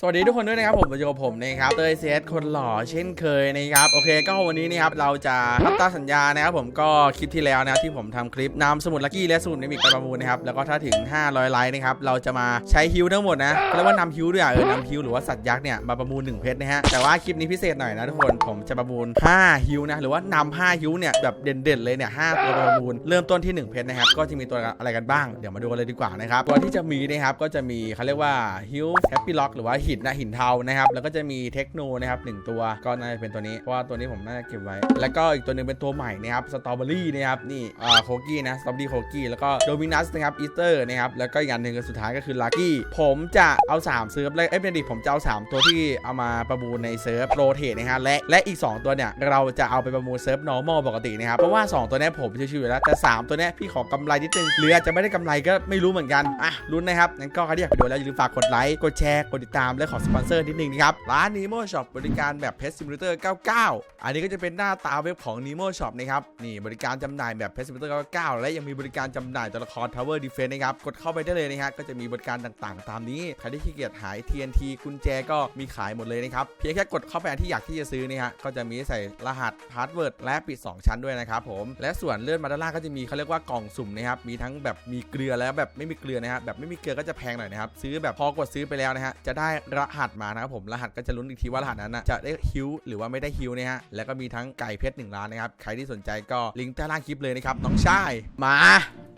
สวัสดีทุกคนด้วยนะครับผมมาอยู่กับผมนะครับเตยเซสคนหล่อเช่นเคยนะครับโอเคก็วันนี้นะครับเราจะทำตามสัญญานะครับผมก็คลิปที่แล้วนะที่ผมทำคลิปนำสมุดลัคกี้และสมุดนิมิกไปประมูลนะครับแล้วก็ถ้าถึง 500 ไลค์นะครับเราจะมาใช้ฮิวทั้งหมดนะเรียกว่านำฮิวด้วยอะเออนำฮิวหรือว่าสัตว์ยักษ์เนี่ยมาประมูล1เพชรนะฮะแต่ว่าคลิปนี้พิเศษหน่อยนะทุกคนผมจะประมูล5ฮิวนะหรือว่านำ5ฮิวเนี่ยแบบเด่นๆเลยเนี่ย5ตัวประมูลเริ่มต้นที่ 1 เพชรนะครับก็จะมีตัวอะไรกันบ้างเดี๋ยวมาดูกันเลยดีกว่านะครับตัวที่จะมีนะครับก็จะมีเขาเรียกว่าฮิวแฮปปี้ล็อกหรือว่าหินนะหินเทานะครับ แล้วก็จะมีเทคโนนะครับหนึ่งตัวก็น่าจะเป็นตัวนี้เพราะว่าตัวนี้ผมน่าจะเก็บไว้ แล้วก็อีกตัวหนึ่งเป็นตัวใหม่นะครับสตรอเบอรี่นะครับนี่อ่าโคกี้นะสตรอเบอรี่โคกี้แล้วก็โดมินัสนะครับอีสเตอร์นะครับแล้วก็อีกอันหนึ่งสุดท้ายก็คือลัคกี้ผมจะเอา3เซิร์ฟเลยเอ้ยเป็นดิผมจะเอา 3 ตัวที่เอามาประมูลในเซิร์ฟโรเทตนะฮะและและอีก 2 ตัวเนี่ยเราจะเอาไปประมูลเซิร์ฟ normal ปกตินะครับเพราะว่า 2 ตัวเนี้ยผมชิวๆอยู่แล้วแต่ 3 ตัวเนี้ยพี่ขอกำไรนิดนึงหรืออาจจะไม่ได้กำไรก็ไม่รู้เหมือนกันอะลุ้นนะครับงั้นก็ใครที่อยากไปดูแล้วอย่าลืมฝากกดไลค์กดแชร์กดติดตามและขอสปอนเซอร์นิดนึงนะครับ ร้าน Nemo Shop บริการแบบเพชรซิมูเลเตอร์99 อันนี้ก็จะเป็นหน้าตาเว็บของ Nemo Shop นะครับ นี่บริการจำหน่ายแบบเพชรซิมูเลเตอร์99 และยังมีบริการจำหน่ายตัวละคร Tower Defense นะครับ กดเข้าไปได้เลยนะครับก็จะมีบริการต่างๆ ตามนี้ ใครที่ขี้เกียจหาย TNT กุญแจก็มีขายหมดเลยนะครับ เพียงแค่กดเข้าไปที่อยากที่จะซื้อนี่ฮะ ก็จะมีให้ใส่รหัสพาสเวิร์ดและปิด 2 ชั้นด้วยนะครับผม และส่วนเลื่อนมาด้านล่างก็จะมีเขาเรียกว่ากล่องสุ่มนะครับ มีทั้งแบบมีเกลือแล้วแบบไม่มีเกลือนะครับ แบบไม่มีเกลือก็จะแพงหน่อยนะครับ ซื้อแบบพอกดซื้อไปแล้วนะฮะ จะได้รหัสมานะครับผมรหัสก็จะลุ้นอีกทีว่ารหัสนั้นนะจะได้ฮิวหรือว่าไม่ได้ฮิวนะฮะแล้วก็มีทั้งไก่เพชรหนึ่งล้านนะครับใครที่สนใจก็ลิงก์ใต้ล่างคลิปเลยนะครับน้องชายมา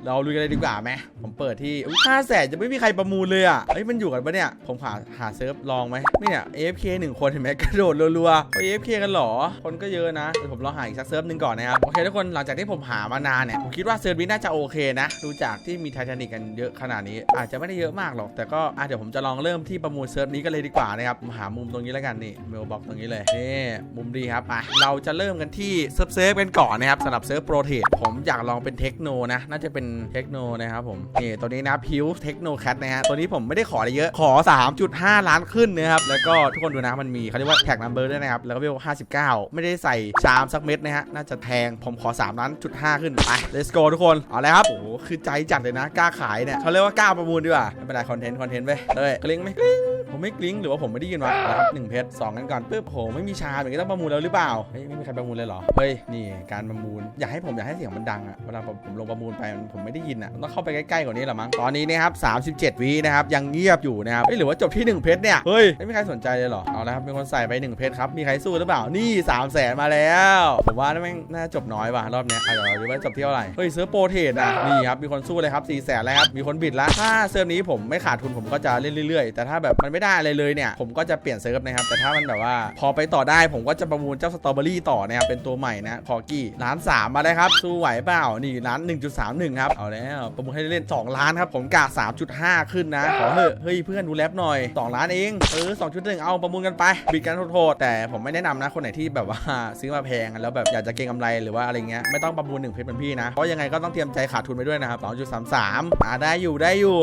เราลุยกันเลยดีกว่าไหมผมเปิดที่ห้าแสนจะไม่มีใครประมูลเลยอะเฮ้ยมันอยู่กันปะเนี่ย ผมหาหาเซิร์ฟลองไหมไม่เนี่ย AFK หนึ่งคนเห็นไหมกระโดดรัวๆเฮ้ย AFK กันหรอ คนก็เยอะนะเดี๋ยวผมลองหาอีกสักเซิร์ฟหนึ่งก่อนนะครับ โอเคทุกคนหลังจากที่ผมหามานานเนี่ย ผมคิดว่าเซิร์ฟนี้น่าจะโอเคนะดูจากที่มีไททานิกกันเยอะขนาดนี้ อาจจะไม่ได้เยอะมากหรอก แต่ก็อะเดี๋ยวผมจะลองเริ่มที่ประมูลเซิร์ฟนี้กันเลยดีกว่านะครับหามุมตรงนี้แล้วกันนี่เมลบอกตรงนี้เลยนี่มุมดีครับอะเราจะเริ่มกันที่เซิร์ฟเซิร์ฟกันก่อนนะครับสำหรับเซิร์ฟโปรเทสผมอยากลองเป็นเทคโนนะน่าจะเป็นเทคโนนะครับผมนี่ตัวนี้นะพิวเทคโนแคทนะฮะตัวนี้ผมไม่ได้ขออะไรเยอะขอ 3.5 ล้านขึ้นนะครับแล้วก็ทุกคนดูนะมันมีเขาเรียกว่าแท็กนัมเบอร์ด้วยนะครับแล้วก็เวล59 ไม่ได้ใส่ชามสักเม็ดนะฮะน่าจะแพงผมขอ3ล้านจุด5ขึ้นไป let's go ทุกคนเอาเลยครับโอ้โหคือใจจัดเลยนะกล้าขายเนี่ยเขาเรียกว่ากล้าประมูลดีกว่าไม่เป็นไรคอนเทนต์คอนเทนต์ไปเลยกลิ้งไหมกลิ้ง ผมไม่กลิ้งหรือว่าผมไม่ได้ยินวะเอาละครับหนึ่งเพชรสองกันก่อนปึ๊บโหไม่มีชามอย่างนี้ต้องประมูลแล้วหรือเปล่าเฮ้ยไม่มีใครประมูลเลยเหรอเฮ้ยนี่การประมูลอยากให้ผมอยากให้เสียงมันดังอะเวลาผมลงประมูลไปผมไม่ได้ยินอะต้องเข้าไปใกล้ๆกว่านี้หรอมั้งตอนนี้นะครับ37วินะครับยังเงียบอยู่นะครับเฮ้ยหรือว่าจบที่หนึ่งเพชรเนี่ยเฮ้ยไม่มีใครสนใจเลยเหรอเอาละครับมีคนใส่ไปหนึ่งเพชรครับมีใครสู้หรือเปล่านี่3 0 0แสนมาแล้วผมว่าน่าแม่งน่าจบน้อยว่ะรอบเนี้ยอะเดี๋ยวเราดูว่าจบที่เท่าไหร่เฮ้ยเซิร์ฟโปรเทสอะนี่ครับมีคนสู้เลยครับ4 0 0แสนแล้วครับมีคนบิดล้วถ้าเซิร์ฟนี้ผมไม่ขาดทุนผมก็จะเล่นเรื่อยๆ แต่ถ้าแบบมันไม่ได้อะไรเลยเนี่ย ผมก็จะเปลี่ยนเซิร์ฟนะครับ แต่ถ้ามันแบบว่าพอไปต่อได้ผมก็จะประมูลเจ้าสตรอเบอรี่ต่อนะครับเป็นตัวใหม่นะพอกี้ล้านสามมาเลยครับสู้ไหวเปล่านี่ล้าน1.31ครับเอาแล้วประมูลให้เล่น 2 ล้านครับผมกะ3.5 ขึ้นนะขอเถอะเฮ้ยเพื่อนดูแลบหน่อย 2 ล้านเองเออ2.1 เอาประมูลกันไปบิดกันโทษแต่ผมไม่แนะนำนะคนไหนที่แบบว่าซื้อมาแพงแล้วแบบอยากจะเก็งกำไรหรือว่าอะไรเงี้ยไม่ต้องประมูล1เพชรเหมือนพี่นะเพราะยังไงก็ต้องเตรียมใจขาดทุนไปด้วยนะครับ2.33อ่าได้อยู่ได้อยู่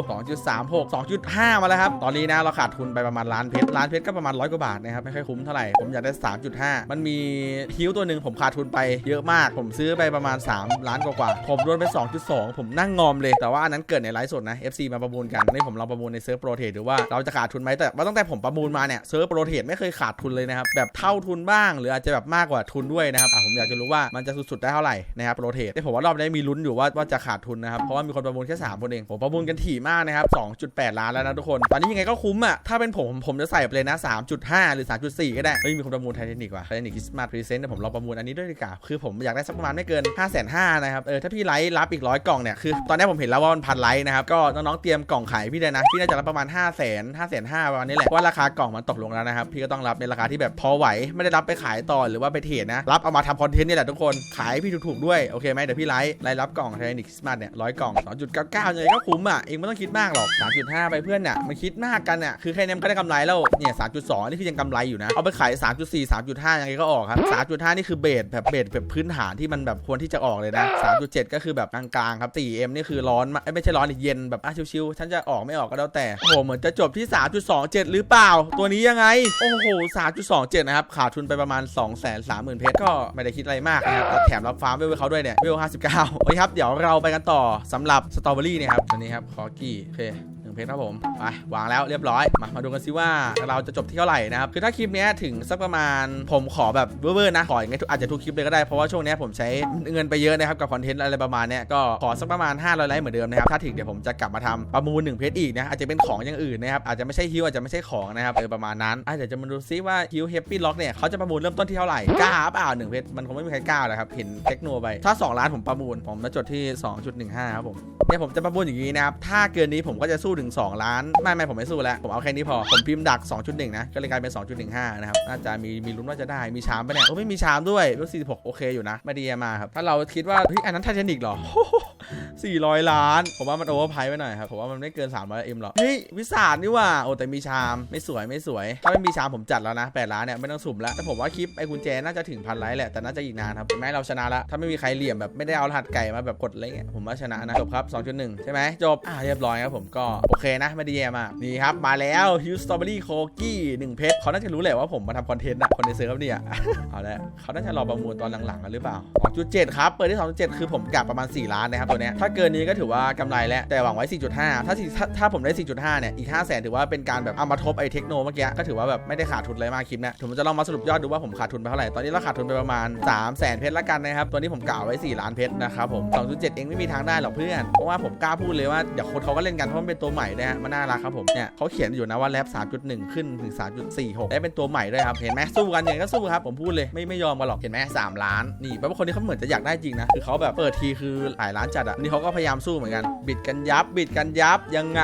2.36 2.5 มาแล้วครับตอนนี้นะเราขาดทุนไปประมาณล้านเพชรล้านเพชรก็ประมาณร้อยกว่าบาทนะครับไม่ค่อยคุ้มเท่าไหร่ผมอยากได้ 3.5 มันมีฮิ้วตัวหนึ่งผมขาดทุนไปเยอะมาก ผมซื้อไปประมาณ 3 ล้านกว่าๆผมโดนไป 2.2 ผมนั่งงอมเลย แต่ว่าอันนั้นเกิดในไลฟ์สดนะ FC มาประมูลกันนี่ผมลองประมูลในเซิร์ฟโปรเทรดหรือว่าเราจะขาดทุนไหมแต่ว่าตั้งแต่ผมประมูลมาเนี่ยเซิร์ฟโปรเทรดไม่เคยขาดทุนเลยนะครับแบบเท่าทุนบ้าง หรืออาจจะแบบมากกว่าทุนด้วยนะครับผมอยากจะรู้ว่ามันจะสุดๆได้เท่าไหร่นะครับโปรเทรดแต่ผมว่ารอบนี้มีลุ้นอยู่ว่าว่าจะขาดทุนนะครับเพราะว่ามีคนประมูลแค่3คนเองผมประมูลกันถี่มากนะครับ2.8 ล้านแล้วนะทุกคนตอนนี้ยังไงก็คุ้มอะถ้าเป็นผมผมจะใส่ไปเลยนะ 3.5 หรือ 3.4 ก็ได้ เฮ้ย มีคนประมูลไทเทนิกว่ะไทเทนิกคริสต์มาสพรีเซนต์เดี๋ยวผมลองประมูลอันนี้ด้วยดีกว่า คือผมอยากได้สักประมาณไม่เกิน 5 5 0 0 0นะครับ เออ ถ้าพี่ไลค์รับอีกร้อยกล่องเนี่ย คือตอนนี้ผมเห็นแล้วว่ามันพันไลค์นะครับ ก็น้องๆเตรียมกล่องขายพี่เลยนะ พี่น่าจะรับประมาณ 5 0 0 0 0 0 5 0 0 0 0ประมาณนี้แหละ เพราะราคากล่องมันตกลงแล้วนะครับ พี่ก็ต้องรับในราคาที่แบบพอไหว ไม่ได้รับไปขายต่อหรือว่าไปเทรดนะ รับเอามาทำคอนเทนต์นี่แหละทุกคน ขายพี่ถูกๆด้วย โอเคไหมเดี๋ยวพี่ไลค์ไลค์รับกล่องไททนิกคริสต์มาสเนี่ยร้อยกล่อง2.99ยังไงก็คุ้มอะเองไม่ต้องคิดมากหรอก3.5 ไปเพื่อนเนี่ยมันคิดมากกันอะคือแค่นี้มันก็ได้กำไรแล้วเนี่ย3.2นี่คือยังกำไรอยู่นะ เอาไปขาย3.4 3.5ยังไงก็ออกครับ3.5นี่คือเบสแบบเบสแบบพื้นฐานที่มันแบบควรที่จะออกเลยนะ3.7ก็คือแบบกลางๆครับ 4M นี่คือร้อนมากเอ้ไม่ใช่ร้อนเย็นแบบอะชิวๆฉันจะออกไม่ออกก็แล้วแต่โอ้โหเหมือนจะจบที่3.27หรือเปล่า ตัวนี้ยังไงโอ้โห3.27นะครับขาดทุนไปประมาณ230,000เพชรก็ไม่ได้คิดอะไรมากนะครับแถมรับฟาร์มเวลเขาด้วยเนี่ยเวล59โอเคครับเดี๋ยวเราไปกันต่อสำหรับสตรอเบอรี่เนี่ยครับตัวนี้ครับคอกี้โอเค เพชรครับผม ไปวางแล้วเรียบร้อย มามาดูกันซิว่าเราจะจบที่เท่าไหร่นะครับ คือถ้าคลิปนี้ถึงสักประมาณผมขอแบบเวอร์ๆนะ ขออย่างเงี้ยอาจจะทุกคลิปเลยก็ได้ เพราะว่าช่วงนี้ผมใช้เงินไปเยอะนะครับกับคอนเทนต์อะไรประมาณนี้ก็ขอสักประมาณ500ไลค์เหมือนเดิมนะครับ ถ้าถึงเดี๋ยวผมจะกลับมาทำประมูล1เพชรอีกนะอาจจะเป็นของอย่างอื่นนะครับ อาจจะไม่ใช่ฮิวอาจจะไม่ใช่ของนะครับเออประมาณนั้นอะเดี๋ยวจะมาดูซิว่าฮิวเฮปปี้ล็อกเนี่ยเขาจะประมูลเริ่มต้นที่เท่าไหร่กล้าเปล่าหนึ่งเพชรมันคงไม่มีใครกล้าหรอกครับเห็นเทคโนไปถ้า 2 ล้านผมประมูลผมมาจดที่ 2.15ครับผมเนี่ยผมจะประมูลอย่างนี้นะครับถ้าเกินนี้ผมก็จะสู้ถึง2 ล้าน ไม่ไม่ผมไม่สู้แล้ว ผมเอาแค่นี้พอ ผมพิมพ์ดัก 2.1 นะ ก็เลยกลายเป็น 2.15 นะครับ น่าจะมีมีลุ้นว่าจะได้ มีชามปะเนี่ยโอ้ไม่มีชามด้วยรุ่น46 โอเคอยู่นะ ไม่ดีมาครับ ถ้าเราคิดว่าเฮ้ยอันนั้นไทเทนิกเหรอ 400 ล้าน ผมว่ามันโอเวอร์ไพรส์ไปหน่อยครับ ผมว่ามันไม่เกิน300เอ็มหรอกเฮ้ยวิสาดนี่ว่า โอ้แต่มีชามไม่สวยไม่สวย ถ้าไม่มีชามผมจัดแล้วนะ8ล้านเนี่ยไม่ต้องสุ่มแล้ว แต่ผมว่าคลิปไอ้กุญแจน่าจะถึงพันไลค์แหละ แต่น่าจะอีกนานครับเห็นไหมเราชนะละ ถ้าไม่มีใครเหลี่ยมแบบไม่ได้เอารหัสไก่มาแบบกดอะไรเงี้ย ผมว่าชนะนะ จบครับ2.1 ใช่ไหมจบ อ่าเรียบร้อยครับผมก็โอเคนะไม่ได้แย่มากนี่ครับมาแล้วฮิวสตรอเบอรี่โคกี้หนึ่งเพชรเขาน่าจะรู้แหละว่าผมมาทำคอนเทนต์อะคนในเซิร์ฟเนี่ยเอาละเขาน่าจะรอประมูลตอนหลังๆกันหรือเปล่า2.7ครับเปิดที่2.7คือผมกะประมาณ 4 ล้านนะครับตัวเนี้ยถ้าเกินนี้ก็ถือว่ากำไรแล้วแต่หวังไว้ 4.5 ถ้า4ถ้าถ้าผมได้ 4.5 เนี่ย อีก 5 0 0 0 0 0 ถือว่าเป็นการแบบเอามาทบไอ้เทคโนเมื่อกี้ ก็ถือว่าแบบไม่ได้ขาดทุนอะไรมากคลิปเนะผมจะลองมาสรุปยอดดูว่าผมขาดทุนไปเท่าไหร่ ตอนนี้เราขาดทุนไปประมาณ 3 0 0 0 0 0 เพชรละกันนะครับ ตัวนี้ผมกะไว้ 4 ล้านเพชรนะครับผม 2.7 เองไม่มีทางได้หรอกเพื่อน เพราะว่าผมกล้าพูดเลยว่าเดี๋ยวคนเขาก็เล่นกันเพราะมันเป็นตัวใหม่นะฮะ มันน่ารักครับผม เนี่ยเขาเขียนอยู่นะว่าแรป3.1 ขึ้นถึง 3.46 ได้เป็นตัวใหม่ด้วยครับ เห็นไหมสู้กันอย่างก็สู้ครับ ผมพูดเลยไม่ไม่ยอมกันหรอก เห็นไหม3ล้าน นี่แปลว่าคนนี้เขาเหมือนจะอยากได้จริงนะ คือเขาแบบเปิดทีคือหลายล้านจัดอะะนี่เขาก็พยายามสู้เหมือนกัน บิดกันยับ บิดกันยับ ยังไง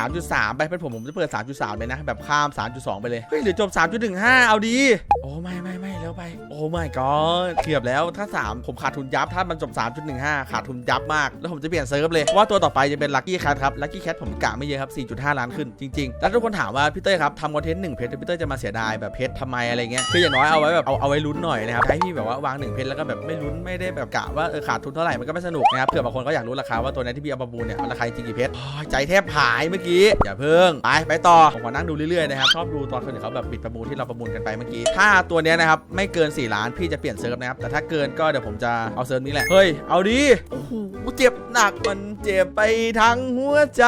3.3 ไปเป็นผมผมจะเปิด 3.3 เลยนะ แบบข้าม 3.2 ไปเลย เฮ้ยหรือจบ 3.15 เอาดี โอ้ไม่ไม่ไม่แล้วไป โอ้ my god เกือบแล้วถ้า 3 ผมขาดทุนยับ ถ้ามันจบ 3.15 ขาดทุนยับมาก แล้วผมจะเปลี่ยนเซิร์ฟเลย ว่าตัวต่อไปจะเป็น Lucky Cat ครับ Lucky Cat ผมกะไม่เยอะครับ 4.5 ล้านขึ้นจริง ๆ แล้วทุกคนถามว่าพี่เต้ยครับทำคอนเทนต์1เพชรพี่เต้ยจะมาเสียดายแบบเพชรทำไมอะไรเงี้ย คืออย่างน้อยเอาไว้แบบเอาเอาไว้ลุ้นหน่อยนะครับให้พี่แบบว่าวาง1เพชรแล้วก็แบบไม่ลุ้นไม่ได้แบบกะว่าเออขาดทุนเท่าไหร่มันก็ไม่สนุกนะครับเผื่อบางคนก็อยากรู้ราคาว่าตัวไหนที่พี่เอาประมูลเนี่ยราคาจริงกี่เพชรใจแทบหายเมื่อกี้อย่าเพิ่งไปไปต่อผมขอนั่งดูเรื่อยๆนะครับชอบดูตอนคนอื่นเขาแบบปิดประมูลที่เราประมูลกันไปเมื่อกี้ ถ้าตัวนี้นะครับไม่เกิน 4 ล้านพี่จะเปลี่ยนเซิร์ฟนะครับแต่ถ้าเกินก็เดี๋ยวผมจะเอาเซิร์ฟนี้แหละเฮ้ยเอาดิโอ้โหเจ็บหนักมันเจ็บไปทั้งหัวใจ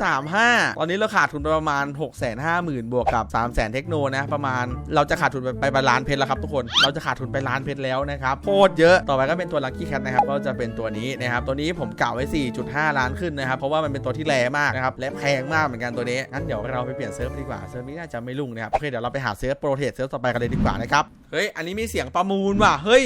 3.35 ตอนนี้เราขาดทุนประมาณ 6 5 0 0 0 0 บวกกับ3 0 0 0 0 0เทคโนนะประมาณเราจะขาดทุนไปไปล้านเพชรแล้วครับทุกคนเราจะขาดทุนไปล้านเพชรแล้วนะครับโคตรเยอะต่อไปก็เป็นตัว Lucky Cat นะครับก็จะเป็นตัวนี้นะครับตัวนี้ผมกล่าวไว้ 4.5 ล้านขึ้นนะครับ เพราะว่ามันเป็นตัวที่แรงมากนะครับและแพงมากเหมือนกันตัวนี้งั้นเดี๋ยวเราไปเปลี่ยนเซิร์ฟดีกว่าเซิร์ฟนี้น่าจะไม่รุ่งนะครับโอเคเดี๋ยวเราไปหาเซิร์ฟโปรเทสเซิร์ฟต่อไปกันเลยดีกว่านะครับเฮ้ยอันนี้มีเสียงประมูลว่ะเฮ้ย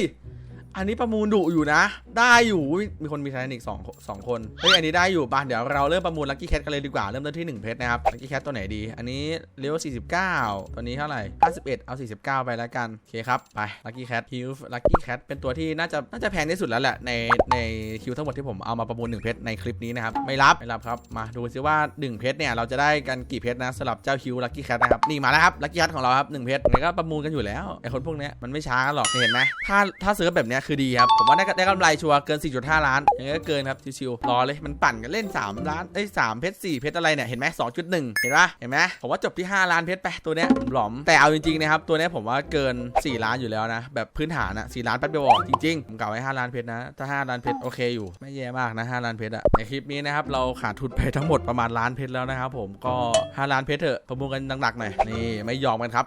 อันนี้ประมูลดุอยู่นะ ได้อยู่มีคนมีไททานิกสองสองคนเฮ้ยอันนี้ได้อยู่ป่ะเดี๋ยวเราเริ่มประมูลลัคกี้แคทกันเลยดีกว่าเริ่มต้นที่ 1 เพชรนะครับลัคกี้แคทตัวไหนดี อันนี้เลเวล49 ตัวนี้เท่าไหร่ 51 เอา 49 ไปแล้วกันโอเคครับไปลัคกี้แคทฮิวลัคกี้แคทเป็นตัวที่น่าจะน่าจะแพงที่สุดแล้วแหละในในคิวทั้งหมดที่ผมเอามาประมูล1เพชรในคลิปนี้นะครับไม่รับไม่รับครับมาดูซิว่า 1 เพชรเนี่ยเราจะได้กันกี่เพชรนะสำหรับเจ้าคิวลัคกี้แคทนะครับนี่มาแล้วครับลัคกี้แคทของเราครับ1เพชรยังไงก็ประมูลกันอยู่แล้วไอคนพวกเนี้ยมันไม่ช้าหรอกเห็นไหมถ้าถ้าซื้อแบบเนี้ยคือดีครับ ผมว่าได้ได้กำไรชัวร์เกิน 4.5 ล้านยังไงก็เกินครับชิวๆรอเลยมันปั่นกันเล่น 3 ล้านเอ้ย3เพชร4เพชรอะไรเนี่ยเห็นไหม2.1 เห็นปะเห็นไหมผมว่าจบที่ 5 ล้านเพชรไปตัวเนี้ยหลอมแต่เอาจริงๆนะครับตัวเนี้ยผมว่าเกิน 4 ล้านอยู่แล้วนะ แบบพื้นฐานอะ4ล้านแป๊บเดียวออกจริงๆผมกล่าวไว้5ล้านเพชรนะถ้า 5 ล้านเพชรโอเคอยู่ไม่แย่มากนะ 5 ล้านเพชรอะในคลิปนี้นะครับเราขาดทุนไปทั้งหมดประมาณล้านเพชรแล้วนะครับผมก็ 5 ล้านเพชรเถอะประมูลกันหนักๆหน่อยนี่ไม่ยอมกันครับ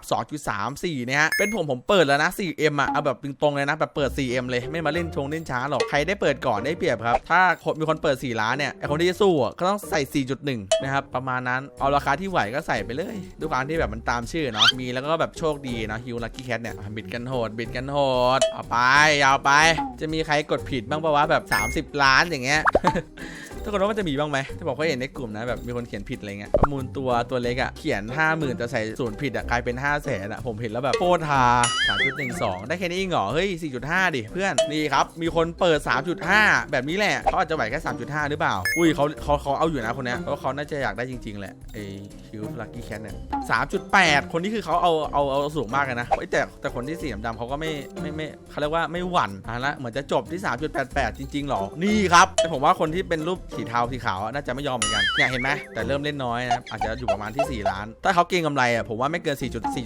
2.34เนี่ยฮะเป็นผมผมเปิดแล้วนะ 4M อะเอาแบบตรงๆเลยนะแบบเปิด 4M เลยไม่มาเล่นชงเล่นช้าหรอกใครได้เปิดก่อนได้เปรียบครับ ถ้าคนมีคนเปิด4ล้านเนี่ยไอคนที่จะสู้อะก็ต้องใส่ 4.1 นะครับ ประมาณนั้นเอาราคาที่ไหวก็ใส่ไปเลยด้วยความที่แบบมันตามชื่อเนาะมีแล้วก็แบบโชคดีเนาะฮิวลักกี้แคทเนี่ยบิดกันโหดบิดกันโหดเอาไปเอาไป จะมีใครกดผิดบ้างปะวะแบบ 30 ล้านอย่างเงี้ย ทุกคนว่ามันจะมีบ้างไหมถ้าบอกว่าเห็นในกลุ่มนะแบบมีคนเขียนผิดอะไรเงี้ยประมูลตัวตัวเล็กอะเขียน 5 0,000แต่ใส่ศูนย์ผิดอะกลายเป็น 5 0 0แสนอะผมเห็นแล้วแบบโคตรฮา3.12 ได้แค่นี้เองเหรอเฮ้ย 4.5 ดิเพื่อนนี่ครับมีคนเปิด 3.5 แบบนี้แหละเขาอาจจะไหวแค่ 3.5 หรือเปล่า อุ้ยเขาเขาเขาเอาอยู่นะคนเนี้ยเพราะเขาน่าจะอยากได้จริง ๆ แหละไอคิวลักกี้แคทเนี่ย3.8 คนนี้คือเขาเอาเอาเอาสูงมากเลยนะแต่แต่คนที่สีดำเขาก็ไม่ไม่ไม่เขาเรียกว่าไม่หวั่นอะละเหมือนจะจบที่ 3.88 จริงๆหรอนี่ครับแต่ผมว่าคนที่เป็นรูปสีเทาสีขาวน่าจะไม่ยอมเหมือนกันเนี่ยเห็นไหมแต่เริ่มเล่นน้อยนะครับอาจจะอยู่ประมาณที่ 4 ล้าน ถ้าเขาเก่งกำไรอะผมว่าไม่เกิน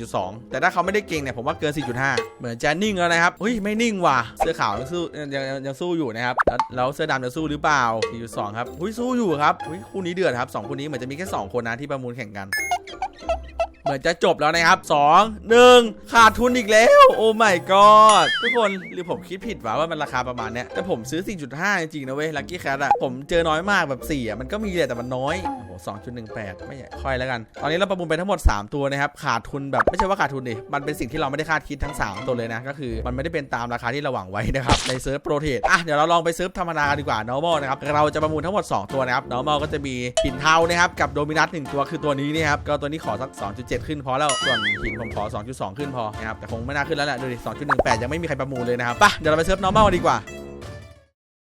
4.4.2 แต่ถ้าเขาไม่ได้เก่งเนี่ยผมว่าเกิน 4.5 เหมือนจะนิ่งแล้วนะครับเฮ้ยไม่นิ่งว่ะเสื้อขาวยังสู้ยังยังยังสู้อยู่นะครับแล้วแล้วเสื้อดำจะสู้หรือเปล่า4.2ครับเฮ้ยสู้อยู่ครับเฮ้ยคู่นี้เดือดครับสองคู่นี้เหมือนจะมีแค่สองคนนะที่ประมูลแข่งกัน เหมือนจะจบแล้วนะครับ 2 1 ขาดทุนอีกแล้ว โอ้ my god ทุกคนหรือผมคิดผิดวะว่ามันราคาประมาณเนี้ยแต่ผมซื้อ 4.5 จริงๆนะเว้ยลักกี้แคทอะผมเจอน้อยมากแบบ4อะมันก็มีแหละแต่มันน้อยโอ้โห2.18 ไม่ใหญ่ค่อยแล้วกัน ตอนนี้เราประมูลไปทั้งหมด 3 ตัวนะครับขาดทุนแบบไม่ใช่ว่าขาดทุนดิมันเป็นสิ่งที่เราไม่ได้คาดคิดทั้ง 3 ตัวเลยนะก็คือมันไม่ได้เป็นตามราคาที่เราหวังไว้นะครับในเซิร์ฟโปรเทสอะเดี๋ยวเราลองไปเซิร์ฟธรรมดาดีกว่า normal นะครับเราจะประมูลทั้งหมด 2 ตัวนะครับ normal ก็จะมีหินเทานะครับกับโดมินัสหนึ่งตัวคือตัวนี้นะครับก็ตัวนี้ขอสัก2.7ขึ้นพอแล้ว ส่วนหินผมขอ 2.2 ขึ้นพอนะครับ แต่คงไม่น่าขึ้นแล้วแหละ ดูดิ 2.18 ยังไม่มีใครประมูลเลยนะครับปะเดี๋ยวเราไปเซิร์ฟ normal ดีกว่า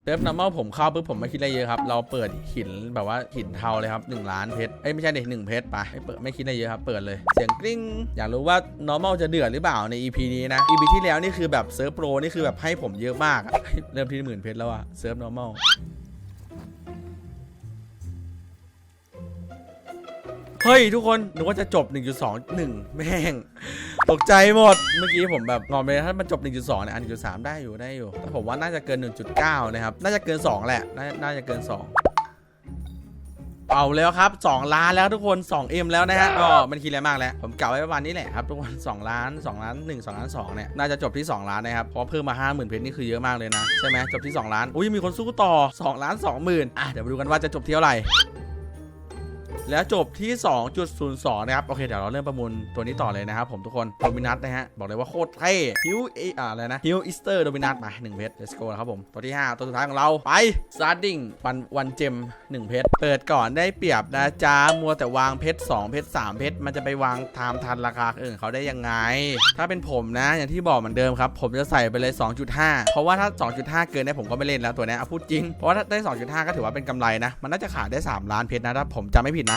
เซิร์ฟ normal ผมเข้าปุ๊บผมไม่คิดอะไรเยอะครับ เราเปิดหินแบบว่าหินเทาเลยครับ1ล้านเพชรเอ้ยไม่ใช่เด็กหนึ่งเพชรไปไม่เปิดไม่คิดอะไรเยอะครับ เปิดเลยเสียงกริ๊งอยากรู้ว่า normal จะเดือดหรือเปล่าใน EP นี้นะ EP ที่แล้วนี่คือแบบเซิร์ฟโปรนี่คือแบบให้ผมเยอะมากเริ่มที่หมื่นเพชรแล้วอะเซิร์ฟ normal เฮ้ยทุกคนนึกว่าจะจบ 1.21 แม่ง ตกใจหมด เมื่อกี้ผมแบบงอมไปถ้ามันจบ 1.2เนี่ยอัน1.3 ได้อยู่ได้อยู่ แต่ผมว่าน่าจะเกิน 1.9 นะครับ น่าจะเกิน 2 แหละ น่าน่าจะเกิน 2เอาแล้วครับ 2 ล้านแล้วทุกคน 2M แล้วนะฮะก็ไมันคิดอะไรมากแล้ว ผมกะไว้ประมาณนี้แหละครับทุกคน 2 ล้าน 2 ล้าน 1 2 ล้าน2เนี่ยน่าจะจบที่ 2 ล้านนะครับ เพราะเพิ่มมา 50,000 เพชรนี่คือเยอะมากเลยนะ ใช่ไหมจบที่ 2 ล้าน อุ้ยมีคนสู้ต่อ 2 ล้าน 20,000 อะเดี๋ยวมาดูกันว่าจะจบที่เท่าไหร่ แล้วจบที่ 2.02 นะครับ โอเค เดี๋ยวเราเริ่มประมูลตัวนี้ต่อเลยนะครับผมทุกคนโดมินัสนะฮะ บอกเลยว่าโคตรเท่ฮิวเออ่าอะไรนะฮิวอิสเตอร์โดมินัสมา1เพชร let's go นะครับผม ตัวที่ 5 ตัวสุดท้ายของเรา ไป s t a r t i n g วันวันเจม1เพชร เปิดก่อนได้เปรียบนะจ้ามัวแต่วางเพชร2เพชร3เพชร มันจะไปวางตามทันราคาอื่นเขาได้ยังไง ถ้าเป็นผมนะ อย่างที่บอกเหมือนเดิมครับ ผมจะใส่ไปเลย 2.5 เพราะว่าถ้า 2.5 เกินเนี่ยผมก็ไม่เล่นแล้วตัวนี้เอาพูดจริง เพราะว่าถ้าได้ 2.5 ก็ถือว่าเป็นกำไรนะ มันน่าจะขายได้ 3 ล้านเพชรนะถ้าผมจำไม่ผิดนะ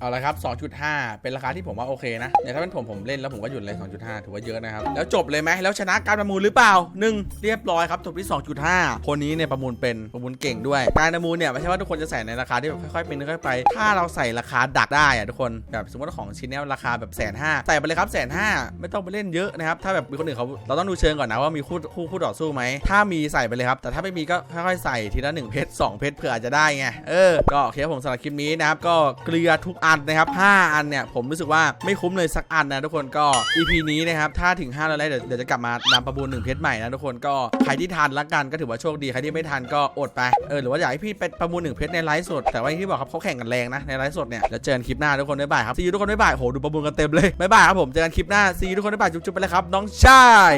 เอาละครับ 2.5 เป็นราคาที่ผมว่าโอเคนะเนี่ยถ้าเป็นผมผมเล่นแล้วผมก็หยุดเลย 2.5 ถือว่าเยอะนะครับ แล้วจบเลยไหมแล้วชนะการประมูลหรือเปล่า 1 เรียบร้อยครับจบที่ 2.5 คนนี้เนี่ยประมูลเป็นประมูลเก่งด้วย การประมูลเนี่ยไม่ใช่ว่าทุกคนจะใส่ในราคาที่แบบค่อยๆเป็นค่อยๆไป ถ้าเราใส่ราคาดักได้อะทุกคนแบบสมมติว่าของชิ้นนี้ราคาแบบแสนห้าใส่ไปเลยครับแสนห้าไม่ต้องไปเล่นเยอะนะครับถ้าแบบมีคนอื่นเขาเราต้องดูเชิงก่อนนะว่ามีคู่คู่คู่ต่อสู้ไหมถ้ามีใส่ไปเลยครับแต่ถ้าไม่มีก็ค่อยๆใส่ทีละ1เพชร2เพชรเผื่ออาจจะได้ไงเออก็โอเคคผมสำหรับคลิปนี้นะครับก็เกลือทุกอัันนะครับ5อันเนี่ยผมรู้สึกว่าไม่คุ้มเลยสักอันนะทุกคนก็ EP นี้นะครับถ้าถึง5แล้วเดี๋ยวเดี๋ยวจะกลับมานำประมูล1เพชรใหม่นะทุกคนก็ใครที่ทันละกันก็ถือว่าโชคดีใครที่ไม่ทันก็อดไปเออหรือว่าอยากให้พี่ไปประมูล1เพชรในไลฟ์สดแต่ว่าอย่างที่บอกครับเขาแข่งกันแรงนะในไลฟ์สดเนี่ยแล้วเจอกันคลิปหน้าทุกคนบ๊ายบายครับซีทุกคนบ๊ายบายโหดูประมูลกันเต็มเลยบ๊ายบายครับผมเจอกันคลิปหน้าซีทุกคนบ๊ายบายจุ๊บๆไปเลยครับน้องชาย